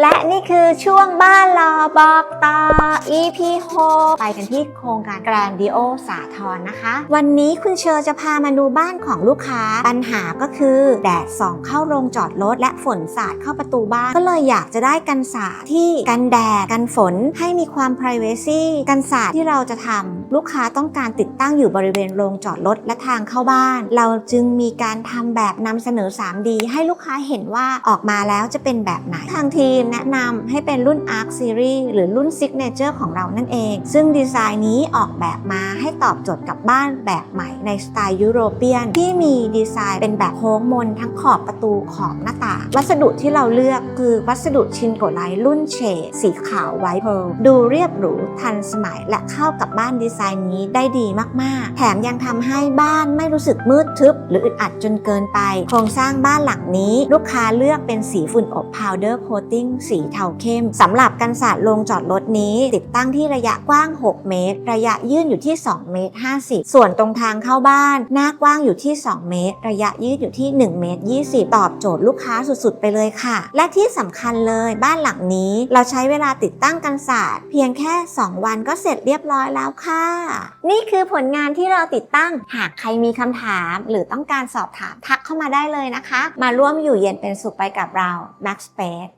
และนี่คือช่วงบ้านรอบอกต่อ EP 6ไปกันที่โครงการแกรนดิโอสาทรนะคะ วันนี้คุณเชอร์จะพามาดูบ้านของลูกค้า ปัญหาก็คือ แดดส่องเข้าโรงจอดรถและฝนสาดเข้าประตูบ้าน ก็เลยอยากจะได้กันสาดที่กันแดดกันฝนให้มีความ p r i เวซีกันสาดที่เราจะทำลูกค้าต้องการติดตั้งอยู่บริเวณโรงจอดรถและทางเข้าบ้าน เราจึงมีการทำแบบนำเสนอ 3D ให้ลูกค้าเห็นว่าออกมาแล้วจะเป็นแบบไหน ทางทีมแนะนำให้เป็นรุ่น Arc Series หรือรุ่น Signature ของเรานั่นเอง ซึ่งดีไซน์นี้ออกแบบมาให้ตอบโจทย์กับบ้านแบบใหม่ในสไตล์ยุโรเปียน ที่มีดีไซน์เป็นแบบโค้งมนทั้งขอบประตูขอบหน้าต่าง วัสดุที่เราเลือกคือวัสดุชินโกไลรุ่นเฉดสีขาวไวท์เพร์ลดูเรียบหรูทันสมัยและเข้ากับบ้านดีไซน์นี้ได้ดีมาก ๆ แถมยังทำให้บ้านไม่รู้สึกมืดทึบ หรืออึดอัดจนเกินไป โครงสร้างบ้านหลังนี้ ลูกค้าเลือกเป็นสีฝุ่นอบ powder coating สีเทาเข้มสำหรับกันศาสตร์โรงจอดรถนี้ ติดตั้งที่ระยะกว้าง 6 เมตร ระยะยื่นอยู่ที่ 2 เมตร 50 ส่วนตรงทางเข้าบ้าน หน้ากว้างอยู่ที่ 2 เมตร ระยะยืดอยู่ที่ 1 เมตร 20 ตอบโจทย์ลูกค้าสุด ๆ ไปเลยค่ะ และที่สำคัญเลยบ้านหลังนี้เราใช้เวลาติดตั้งกันศาสตร์เพียงแค่ 2 วันก็เสร็จเรียบร้อยแล้วค่ะค่ะ นี่คือผลงานที่เราติดตั้ง หากใครมีคำถามหรือต้องการสอบถามทักเข้ามาได้เลยนะคะ มาร่วมอยู่เย็นเป็นสุขไปกับเรา Max Space